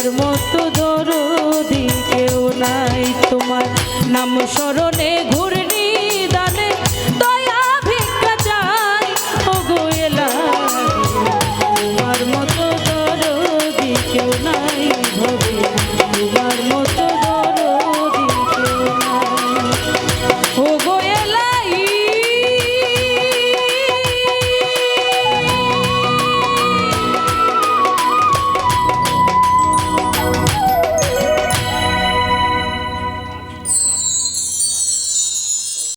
তোমার মতো দরদি কেউ নাই। তোমার নাম স্মরণে ঘুরে